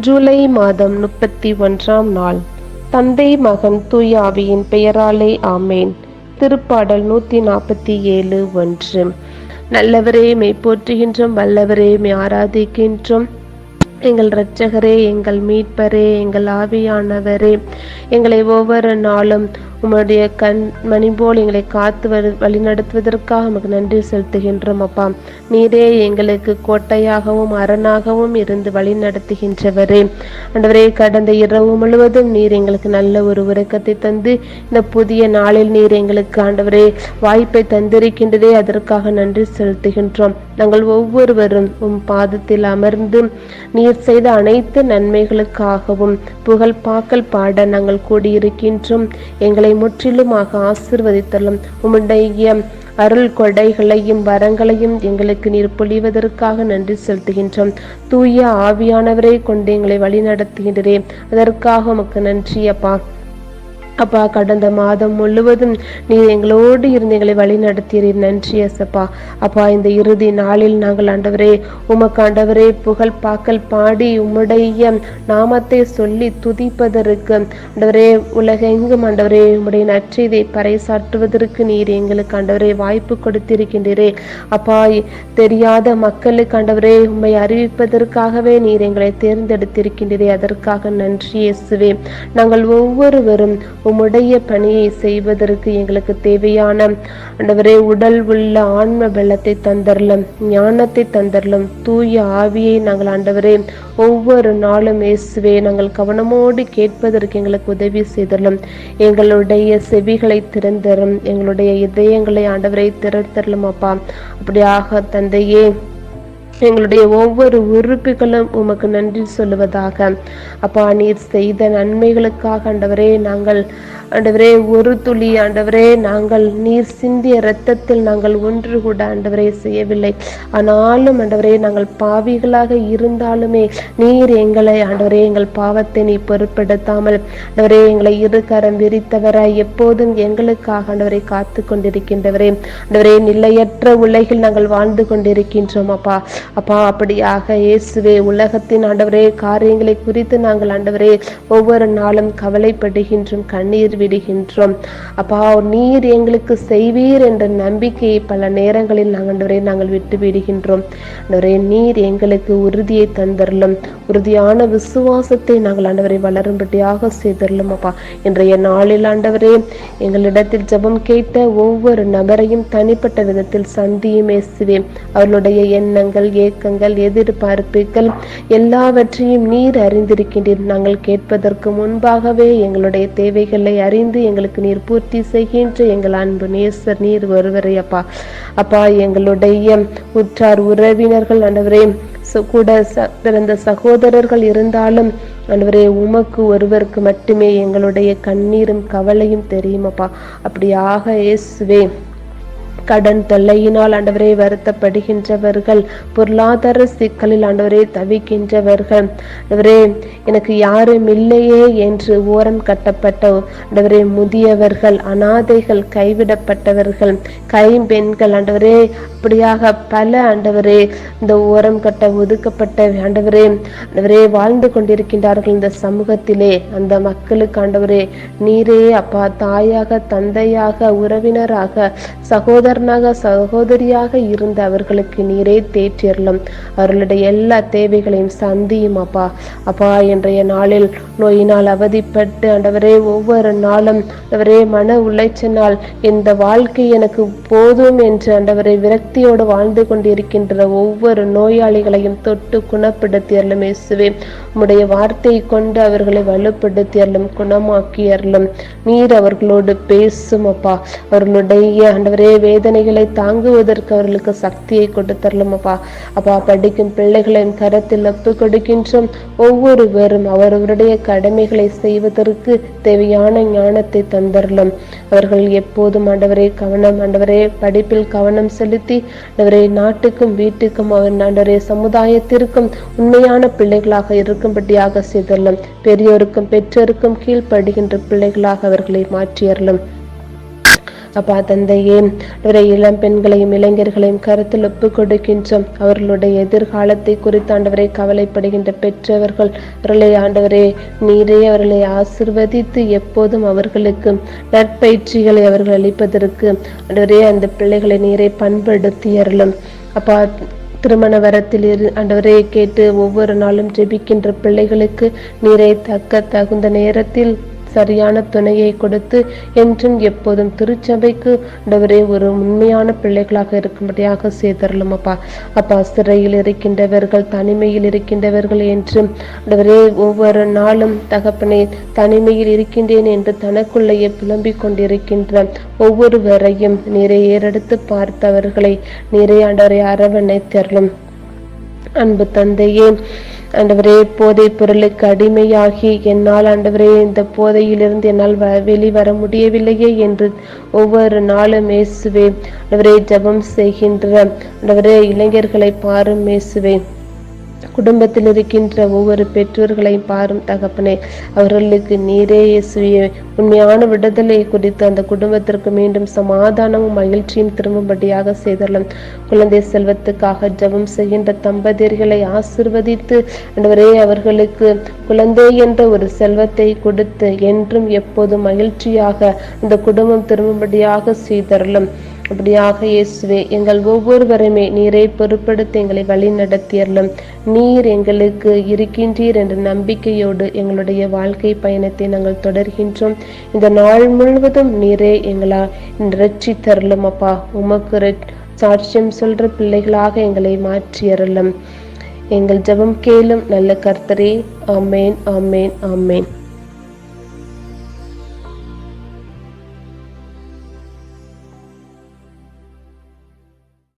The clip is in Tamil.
ஜூலை மாதம் முப்பத்தி ஒன்றாம் நாள். தந்தை மகன் தூயாவியின் பெயராலே ஆமேன். திருப்பாடல் நூற்றி நாற்பத்தி ஏழு ஒன்று. நல்லவரே மெய் போற்றுகின்றோம் வல்லவரே மெய் ஆராதிக்கின்றோம். எங்கள் இரட்சகரே எங்கள் மீட்பரே எங்கள் ஆவியானவரே. எங்களை ஒவ்வொரு நாளும் உம்முடைய கண் மணி போல் எங்களை காத்து வரு வழிநடத்துவதற்காக உமக்கு நன்றி செலுத்துகின்றோம் அப்பா. நீரே எங்களுக்கு கோட்டையாகவும் அரணாகவும் இருந்து வழி நடத்துகின்றவரே ஆண்டவரே கடந்த இரவு முழுவதும் நீர் எங்களுக்கு நல்ல ஒரு உறக்கத்தை தந்து இந்த புதிய நாளில் நீர் எங்களுக்கு ஆண்டவரே வாய்ப்பை தந்திருக்கின்றதே அதற்காக நன்றி செலுத்துகின்றோம். நாங்கள் ஒவ்வொருவரும் உம் பாதத்தில் அமர்ந்து நீர் செய்த அனைத்து நன்மைகளுக்காகவும் புகழ் பாக்கல் பாட நாங்கள் கூடியிருக்கின்றோம். எங்களை முற்றிலுமாக ஆசிர்வதித்தலும் உம்முடைய அருள் கொடைகளையும் வரங்களையும் எங்களுக்கு நீர் பொழிவதற்காக நன்றி செலுத்துகின்றோம். தூய ஆவியானவரை கொண்டு எங்களை வழிநடத்துகின்றேன் அதற்காக உமக்கு நன்றி அப்பா. அப்பா கடந்த மாதம் முழுவதும் நீர் எங்களோடு இருந்து எங்களை வழி நடத்தீரீர் நன்றி எசப்பா அப்பா இந்த இறுதி நாளில் நாங்கள் ஆண்டவரே உமக்கு ஆண்டவரே புகழ் பாக்கல் பாடி உம்முடைய நாமத்தை சொல்லி துதிப்பதற்கு ஆண்டவரே உலகெங்கும் ஆண்டவரே உம்முடைய நற்செய்தை பறைசாற்றுவதற்கு நீர் எங்களுக்கு ஆண்டவரே வாய்ப்பு கொடுத்திருக்கின்றீரே. அப்பா தெரியாத மக்களுக்கு ஆண்டவரே உம்மை அறிவிப்பதற்காகவே நீர் எங்களை தேர்ந்தெடுத்திருக்கின்றீரே. அதற்காக நன்றி இயேசுவே. நாங்கள் ஒவ்வொருவரும் உம்முடைய பணியை செய்வதற்கு எங்களுக்கு தேவையான ஆண்டவரே உடல் உள்ள ஆன்ம பலத்தை தந்தரலும் ஞானத்தை தந்தரலும் தூய ஆவியை நாங்கள் ஆண்டவரே ஒவ்வொரு நாளும் இயேசுவே நாங்கள் கவனமோடு கேட்பதற்கு எங்களுக்கு உதவி செய்தரலும் எங்களுடைய செவிகளை திறந்தரும் எங்களுடைய இதயங்களை ஆண்டவரை திறந்தரலும் அப்பா. அப்படியாக தந்தையே எங்களுடைய ஒவ்வொரு உறுப்புகளும் உமக்கு நன்றி சொல்லுவதாக. அப்பா நீர் செய்த நன்மைகளுக்காக ஆண்டவரே நாங்கள் ஆண்டவரே ஒரு துளி ஆண்டவரே நாங்கள் நீர் சிந்திய இரத்தத்தில் நாங்கள் ஒன்று கூட ஆண்டவரே செய்யவில்லை. ஆனாலும் ஆண்டவரே நாங்கள் பாவிகளாக இருந்தாலுமே நீர் எங்களை ஆண்டவரே எங்கள் பாவத்தை நீ பொருட்படுத்தாமல் ஆண்டவரே எங்களை இரு கரம் விரித்தவராய் எப்போதும் எங்களுக்காக ஆண்டவரை காத்து கொண்டிருக்கின்றவரே. ஆண்டவரே நிலையற்ற உலகில் நாங்கள் வாழ்ந்து கொண்டிருக்கின்றோம் அப்பா. அப்பா அப்படியாக இயேசுவே உலகத்தின் ஆண்டவரே காரியங்களை குறித்து நாங்கள் ஆண்டவரே ஒவ்வொரு நாளும் கவலைப்படுகின்றோம் கண்ணீர் விடுகின்றோம் அப்பா நீர் எங்களுக்கு செய்வீர் என்ற நம்பிக்கையை பல நேரங்களில் நாங்கள் நாங்கள் விட்டு விடுகின்றோம் ஆண்டவரே நீர் எங்களுக்கு உறுதியை தந்தரலும் உறுதியான விசுவாசத்தை நாங்கள் ஆண்டவரை வளரும்படியாக செய்தரலும் அப்பா. இன்றைய நாளில் ஆண்டவரே எங்களிடத்தில் ஜபம் கேட்ட ஒவ்வொரு நபரையும் தனிப்பட்ட விதத்தில் சந்தியும் இயேசுவே அவர்களுடைய எண்ணங்கள் ஏக்கங்கள் எதிர்பார்ப்புகள் எல்லாவற்றையும் நீர் அறிந்திருக்கின்றீர். நாங்கள் கேட்பதற்கு முன்பாகவே எங்களுடைய தேவைகளை அறிந்து எங்களுக்கு நீர் பூர்த்தி செய்கின்ற எங்கள் அன்பு நேசர் நீர் ஒருவரை அப்பா. அப்பா எங்களுடைய உற்றார் உறவினர்கள் ஆண்டவரே கூட ச- பிறந்த சகோதரர்கள் இருந்தாலும் ஆண்டவரே உமக்கு ஒருவருக்கு மட்டுமே எங்களுடைய கண்ணீரும் கவலையும் தெரியுமப்பா. அப்படியாக இயேசுவே கடன் தொல்லையினால் ஆண்டவரே வருத்தப்படுகின்றவர்கள் பொருளாதார சிக்கலில் ஆண்டவரே தவிக்கின்றவர்கள். ஆண்டவரே எனக்கு யாரும் இல்லையே என்று ஓரம் கட்டப்பட்ட ஆண்டவரே முதியவர்கள் அனாதைகள் கைவிடப்பட்டவர்கள் கைம்பெண்கள் ஆண்டவரே அப்படியாக பல ஆண்டவரே இந்த ஓரம் கட்ட ஒதுக்கப்பட்ட ஆண்டவரே ஆண்டவரே வாழ்ந்து கொண்டிருக்கின்றார்கள் இந்த சமூகத்திலே. அந்த மக்களுக்கு ஆண்டவரே நீரே அப்பா தாயாக தந்தையாக உறவினராக சகோதர சகோதரனாக சகோதரியாக இருந்த அவர்களுக்கு நீரே தேற்றியறலும் அவர்களுடைய எல்லா தேவைகளையும் சந்தியும் அப்பா. அப்பா இன்றைய நாளில் நோயினால் அவதிப்பட்டு ஆண்டவரே ஒவ்வொரு நாளும் ஆண்டவரே மன உளைச்சனால் இந்த வாழ்க்கை எனக்கு போதும் என்று ஆண்டவரை விரக்தியோடு வாழ்ந்து கொண்டிருக்கின்ற ஒவ்வொரு நோயாளிகளையும் தொட்டு குணப்படுத்தியறலும் இயேசுவே. உம்முடைய வார்த்தையை கொண்டு அவர்களை வலுப்படுத்தியறலும் குணமாக்கியறலும் நீர் அவர்களோடு பேசும் அப்பா. அவர்களுடைய ஆண்டவரே வேதனைகளை தாங்குவதற்கு அவர்களுக்கு சக்தியை கொடுத்தரலும் அப்பா அப்பா படிக்கும் பிள்ளைகளின் கரத்தில் ஒப்பு கொடுக்கின்றோம். ஒவ்வொருவரும் அவரவருடைய கடமைகளை செய்வதற்கு தேவையான ஞானத்தை தந்தரலும். அவர்கள் எப்போதும் ஆண்டவரே கவனம் ஆண்டவரே படிப்பில் கவனம் செலுத்தி ஆண்டவரே நாட்டுக்கும் வீட்டுக்கும் அவர் ஆண்டவரே சமுதாயத்திற்கும் உண்மையான பிள்ளைகளாக இருக்கும்படியாக செய்தரலும். பெரியோருக்கும் பெற்றோருக்கும் கீழ்ப்படுகின்ற பிள்ளைகளாக அவர்களை மாற்றியறலும் அப்பா தந்தையே ஆண்டவரே இளம் பெண்களையும் இளைஞர்களையும் கருத்தில் ஒப்பு கொடுக்கின்றோம். அவர்களுடைய எதிர்காலத்தை குறித்து ஆண்டவரை கவலைப்படுகின்ற பெற்றவர்கள் அவர்களை ஆண்டவரே நீரே அவர்களை ஆசிர்வதித்து எப்போதும் அவர்களுக்கு நற்பயிற்சிகளை அவர்கள் அளிப்பதற்கு ஆண்டவரே அந்த பிள்ளைகளை நீரை பண்படுத்தி அருளும். அப்பா திருமண வரத்தில் இரு ஆண்டவரே கேட்டு ஒவ்வொரு நாளும் ஜெபிக்கின்ற பிள்ளைகளுக்கு நீரை தக்க தகுந்த நேரத்தில் சரியான துணையை கொடுத்து என்றும் எப்போதும் திருச்சபைக்கு ஆண்டவரே ஒரு உண்மையான பிள்ளைகளாக இருக்கும்படியாக செய்தரலும் அப்பா. அப்பா சிறையில் இருக்கின்றவர்கள் தனிமையில் இருக்கின்றவர்கள் என்றும் ஆண்டவரே ஒவ்வொரு நாளும் தகப்பனே தனிமையில் இருக்கின்றேன் என்று தனக்குள்ளேயே புலம்பிக் கொண்டிருக்கின்ற ஒவ்வொருவரையும் நீரை ஏறெடுத்து பார்த்தவர்களை நீரை ஆண்டவரை அரவணைத்தரலும். அன்பு தந்தையே ஆண்டவரே போதை பொருளுக்கு அடிமையாகி என்னால் ஆண்டவரே இந்த போதையிலிருந்து என்னால் வ வெளிவர முடியவில்லையே என்று ஒவ்வொரு நாளும் மேசுவே ஆண்டவரே ஜெபம் செய்கின்ற ஆண்டவரே இளைஞர்களை பாரும் மேசுவேன். குடும்பத்தில் இருக்கின்ற ஒவ்வொரு பெற்றோர்களையும் பாரும் தகப்பனே அவர்களுக்கு நீரே இயேசுவே. உண்மையான விடுதலை குறித்து அந்த குடும்பத்திற்கு மீண்டும் சமாதானமும் மகிழ்ச்சியும் திரும்பும்படியாக செய்தரலாம். குழந்தை செல்வத்துக்காக ஜபம் செய்கின்ற தம்பதியர்களை ஆசிர்வதித்து அன்றுவரே அவர்களுக்கு குழந்தை என்ற ஒரு செல்வத்தை கொடுத்து என்றும் எப்போதும் மகிழ்ச்சியாக அந்த குடும்பம் திரும்பும்படியாக செய்தரலும். அப்படியாக இயேசுவே எங்கள் ஒவ்வொருவருமே நீரை பொருட்படுத்தி எங்களை வழி நடத்தியறலும் நீர் எங்களுக்கு இருக்கின்றீர் என்ற நம்பிக்கையோடு எங்களுடைய வாழ்க்கை பயணத்தை நாங்கள் தொடர்கின்றோம். இந்த நாள் முழுவதும் நீரே எங்களா ரட்சி தரலும் அப்பா. உமக்கு சாட்சியம் சொல்ற பிள்ளைகளாக எங்களை மாற்றியறலும் எங்கள் ஜெபம் கேளும் நல்ல கர்த்தரே. ஆமேன் ஆமேன் ஆமேன்.